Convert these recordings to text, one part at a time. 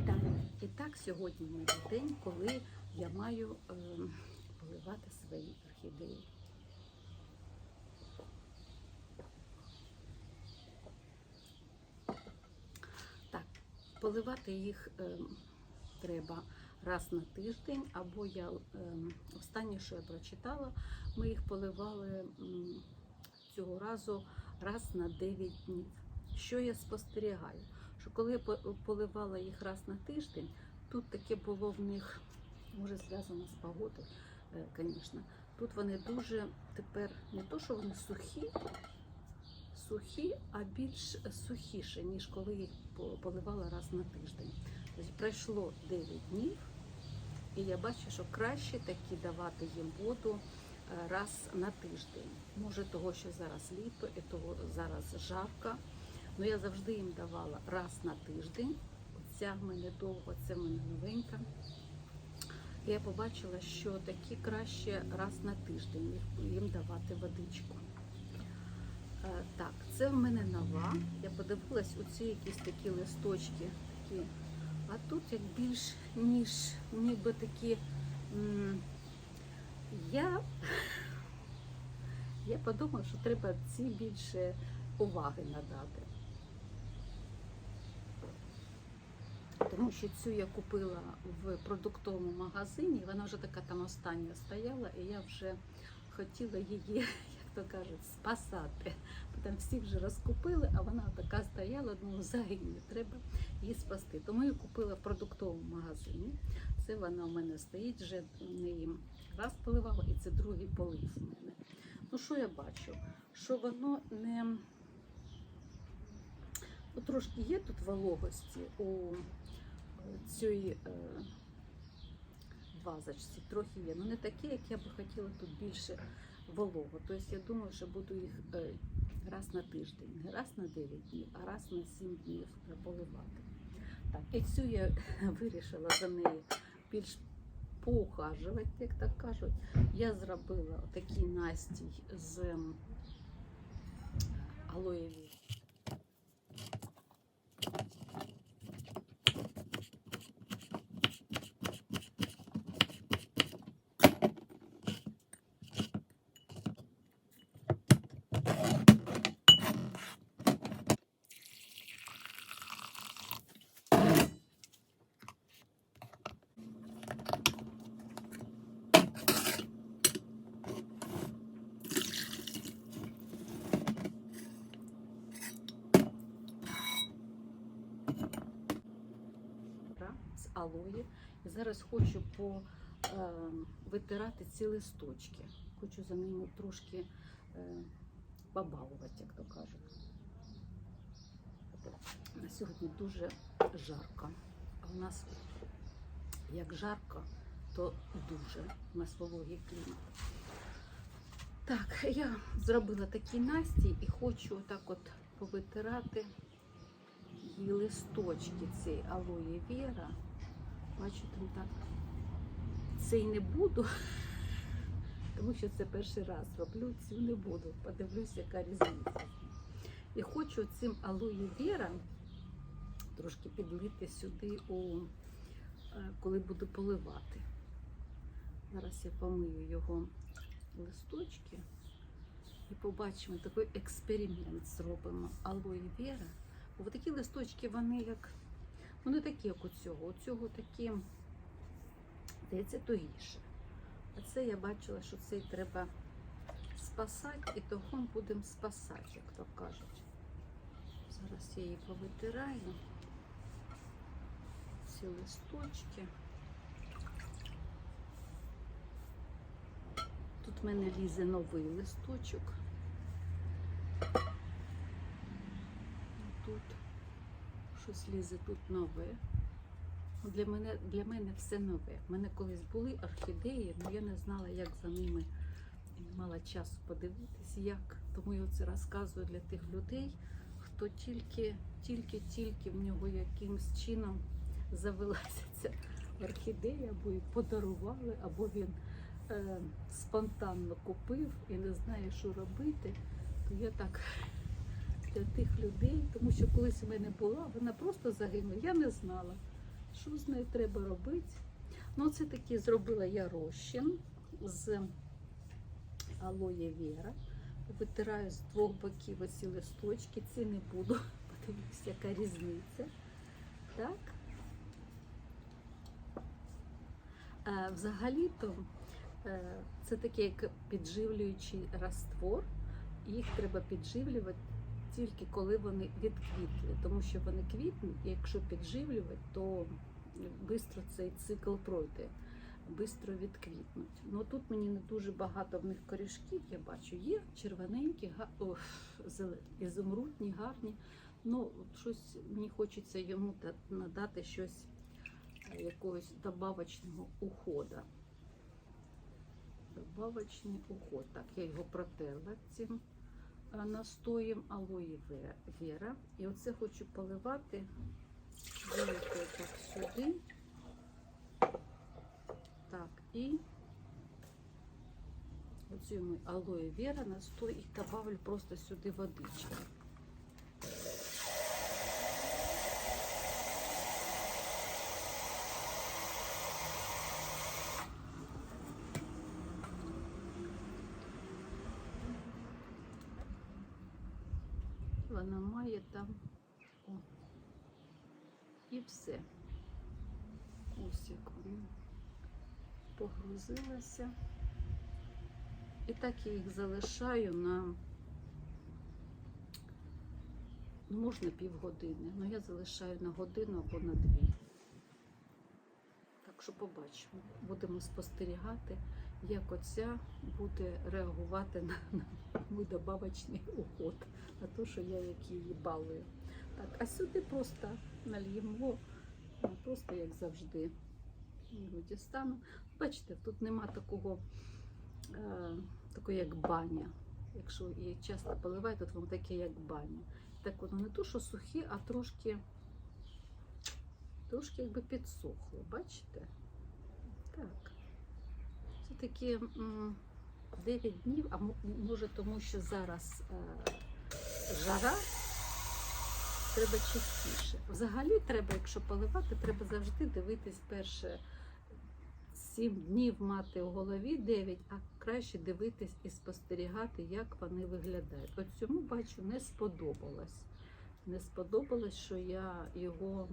Вітаю! І так сьогодні мій день, коли я маю е, поливати свої орхідеї. Так, поливати їх е, треба раз на тиждень, або я е, останнє, що я прочитала, ми їх поливали цього разу раз на 9 днів. Що я спостерігаю? Що коли я поливала їх раз на тиждень, тут таке було в них, може зв'язано з погодою, звісно. Тут вони дуже тепер не то, що вони сухі, сухі, а більш сухіше, ніж коли їх поливала раз на тиждень. Тобто пройшло 9 днів, і я бачу, що краще таки давати їм воду е, раз на тиждень. Може, того, що зараз літо і того зараз жарко. Ну я завжди їм давала раз на тиждень. Ця в мене довго, це в мене новенька. Я побачила, що такі краще раз на тиждень їм давати водичку. Е, Так, це в мене нова. Я подивилась, оці якісь такі листочки. Такі. А тут як більш ніж ніби такі. Я, я подумала, що треба ці більше уваги надати. Тому що цю я купила в продуктовому магазині, вона вже така там остання стояла, і я вже хотіла її, як то кажуть, спасати. Там всі вже розкупили, а вона така стояла, ну загине, треба її спасти. Тому я купила в продуктовому магазині. Це вона у мене стоїть, вже неї раз поливала, і це другий полив у мене. Ну що я бачу? Що воно не ну, трошки є тут вологості у цій е, вазочці, трохи є. Ну не таке, як я би хотіла тут більше волого. Тобто я думаю, що буду їх е, раз на тиждень, не раз на 9 днів, а раз на 7 днів поливати. Так, і цю я вирішила за нею більш поухажувати, як так кажуть. Я зробила такий настій з алоєві. пра з алої. І зараз хочу по, е, ці листочки. Хочу за ними трошки е, побалувати, як то кажуть. На сьогодні дуже жарко. А у нас як жарко, то дуже. У нас вологий клімат. Так, я зробила такий настій і хочу отак от повитирати і листочки цієї алої віра. Бачу, там так. Цей не буду, тому що це перший раз роблю, цю не буду. Подивлюсь, яка різниця. І хочу цим алої віра трошки підлити сюди, у, е, коли буду поливати. Зараз я помию його листочки і побачимо такий експеримент зробимо. Алої віра. Бо такі листочки, вони як, ну не такі, як у цього. У цього такі, здається, тугіше. А це я бачила, що цей треба спасати, і того будемо спасати, як то кажуть. Зараз я її повитираю. Ці листочки. Тут в мене лізе новий листочок. Тут щось лізе тут нове. Для мене, для мене все нове. У мене колись були орхідеї, але я не знала, як за ними і не мала часу подивитись, як. Тому я це розказую для тих людей, хто тільки, тільки, тільки в нього якимось чином завелася ця орхідея, або її подарували, або він е, спонтанно купив і не знає, що робити. То я так для тих людей, тому що колись у мене була, вона просто загинула. Я не знала. Що з нею треба робити? Ну, це таки зробила я розчин з алоє вера. Витираю з двох боків оці листочки. Ці не буду. Подивлюсь, яка різниця. Так. Е, Взагалі-то е, це такий як підживлюючий раствор. Їх треба підживлювати тільки коли вони відквітли, тому що вони квітнуть, і якщо підживлювати, то швидко цей цикл пройде, швидко відквітнуть. Ну тут мені не дуже багато в них корішків, я бачу, є червоненькі, га- о, зелені, ізумрудні, гарні. Ну, щось мені хочеться йому надати щось е, якогось добавочного уходу. Добавочний уход. Так, я його протерла цим настоєм алої вера. І оце хочу поливати Вилити так сюди. Так, і оцю ми алоє вера настой і добавлю просто сюди водички. Вона має там о, і все. Ось як воно погрузилося. І так я їх залишаю на ну, можна півгодини, але я залишаю на годину або на дві. Так що побачимо. Будемо спостерігати, як оця буде реагувати на, мій добавочний уход, на те, що я як її балую. Так, а сюди просто нальємо, ну, просто як завжди. Його дістану. Бачите, тут нема такого, е, такого як баня. Якщо її часто поливають, тут воно таке як баня. Так воно не то, що сухе, а трошки, трошки якби підсохло. Бачите? Так. Це такі 9 днів, а може тому, що зараз е, жара. Треба частіше. Взагалі треба, якщо поливати, треба завжди дивитись перше 7 днів мати у голові 9, а краще дивитись і спостерігати, як вони виглядають. От цьому бачу, не сподобалось. Не сподобалось, що я його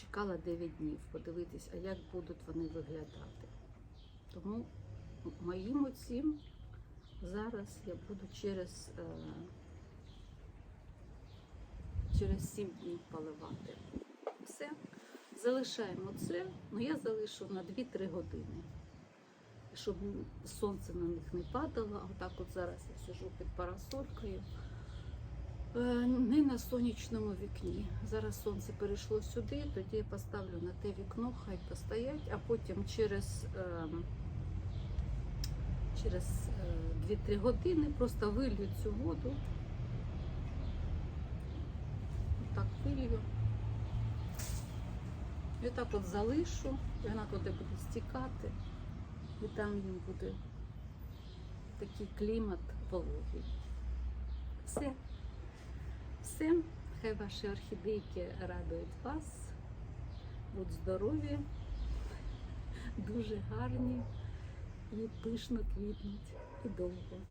чекала 9 днів, подивитись, а як будуть вони виглядати. Тому моїм оцім зараз я буду через. Е, через 7 днів поливати. Все. Залишаємо це, ну я залишу на 2-3 години, щоб сонце на них не падало. Отак от зараз я сижу під парасолькою. Е, Не на сонячному вікні. Зараз сонце перейшло сюди, тоді я поставлю на те вікно, хай постоять, а потім через, е, через е, 2-3 години просто вилью цю воду так вилью. І так от залишу, і вона туди буде стікати, і там їм буде такий клімат вологий. Все. Все. Хай ваші орхідейки радують вас. Будь здорові, дуже гарні і пишно квітнуть і довго.